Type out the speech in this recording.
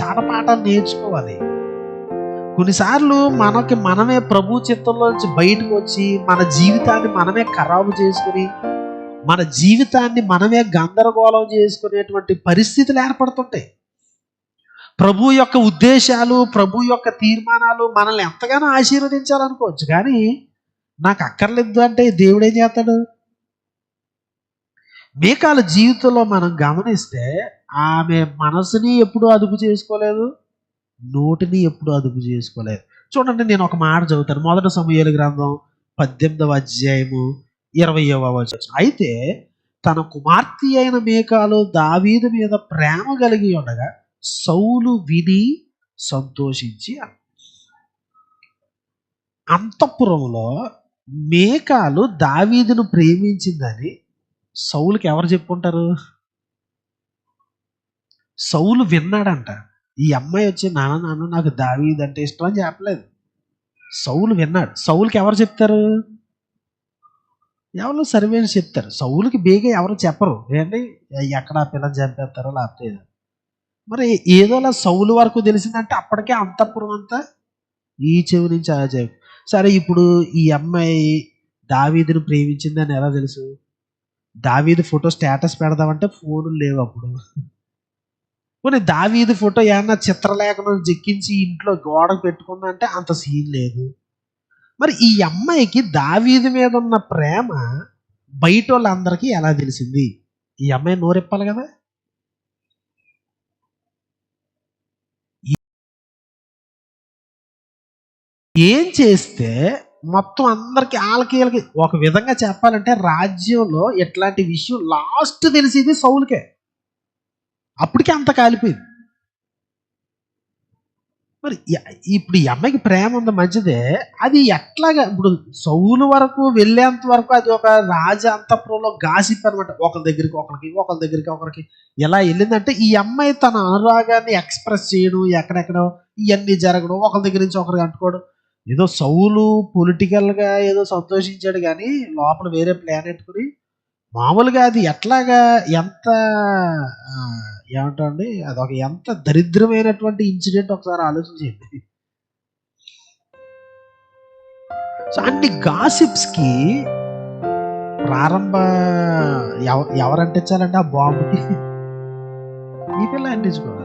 చాటపాఠాలు నేర్చుకోవాలి. కొన్నిసార్లు మనకి మనమే ప్రభు చిత్తంలోంచి బయటకు వచ్చి మన జీవితాన్ని మనమే ఖరాబు చేసుకుని మన జీవితాన్ని మనమే గందరగోళం చేసుకునేటువంటి పరిస్థితులు ఏర్పడుతుంటాయి. ప్రభు యొక్క ఉద్దేశాలు ప్రభు యొక్క తీర్మానాలు మనల్ని ఎంతగానో ఆశీర్వదించాలనుకోవచ్చు. కానీ నాకు అక్కర్లేదు అంటే దేవుడు ఏం చేస్తాడు? మేకాల జీవితంలో మనం గమనిస్తే ఆమె మనసుని ఎప్పుడు అదుపు చేసుకోలేదు నోటిని ఎప్పుడు అదుపు చేసుకోలేదు. చూడండి నేను ఒక మాట చదువుతాను. మొదటి సమయాల గ్రంథం పద్దెనిమిదవ అధ్యాయము ఇరవయవ వచనం. అయితే తన కుమార్తె అయిన మేకాలు దావీదు మీద ప్రేమ కలిగి ఉండగా సౌలు విని సంతోషించి అంతఃపురంలో మేకాలు దావీదును ప్రేమించిందని సౌలుకి ఎవరు చెప్పుకుంటారు? సౌలు విన్నాడంట ఈ అమ్మాయి వచ్చి నాన్న నాన్న నాకు దావీద్ అంటే ఇష్టం అని చెప్పలేదు. సౌలు విన్నాడు. సౌలుకి ఎవరు చెప్తారు? ఎవరు సర్వే చెప్తారు. సౌలుకి బేగా ఎవరు చెప్పరు. ఏంటి? ఎక్కడ ఆ పిల్లని చంపేస్తారో లేకపోతే ఏదో. మరి ఏదోలా సౌలు వరకు తెలిసిందంటే అప్పటికే అంతఃపురం అంతా ఈ చెవి నుంచి ఆ చెవి. సరే ఇప్పుడు ఈ అమ్మాయి దావీదిని ప్రేమించిందని ఎలా తెలుసు? దావీదు ఫోటో స్టేటస్ పెడదామంటే ఫోన్లు లేవు అప్పుడు. పోనీ దావీదు ఫోటో ఏమన్నా చిత్రలేఖనం జెక్కించి ఇంట్లో గోడకు పెట్టుకుందంటే అంత సీన్ లేదు. మరి ఈ అమ్మాయికి దావీదు మీద ఉన్న ప్రేమ బయట వాళ్ళందరికీ ఎలా తెలిసింది? ఈ అమ్మాయి నోరెప్పాలి కదా? ఏం చేస్తే మొత్తం అందరికి వాళ్ళకి వీళ్ళకి ఒక విధంగా చెప్పాలంటే రాజ్యంలో ఇట్లాంటి విషయం లాస్ట్ తెలిసేది సౌలుకే. అప్పటికే అంత కాలిపోయింది. మరి ఇప్పుడు ఈ అమ్మాయికి ప్రేమ ఉంది మంచిదే. అది ఎట్లాగా ఇప్పుడు సౌలు వరకు వెళ్ళేంత వరకు అది ఒక రాజ అంతఃపురంలో గాసిప్ అనమాట ఒకరి దగ్గరికి ఒకరికి ఒకరి దగ్గరికి ఒకరికి ఎలా వెళ్ళిందంటే ఈ అమ్మాయి తన అనురాగాన్ని ఎక్స్ప్రెస్ చేయడం ఎక్కడెక్కడో ఇవన్నీ జరగడం ఒకరి దగ్గర నుంచి ఒకరికి అంటుకోవడం. ఏదో సౌలు పొలిటికల్గా ఏదో సంతోషించాడు కానీ లోపల వేరే ప్లాన్ పెట్టుకుని మామూలుగా అది ఎట్లాగా ఎంత ఏమంటండి అది అదొక ఎంత దరిద్రమైనటువంటి ఇన్సిడెంట్ ఒకసారి ఆలోచించండి సో అన్ని గాసిప్స్కి ప్రారంభ ఎవ ఎవరంటించాలంటే ఆ బాంబుకి? ఈ పిల్ల అంటించుకోవాలి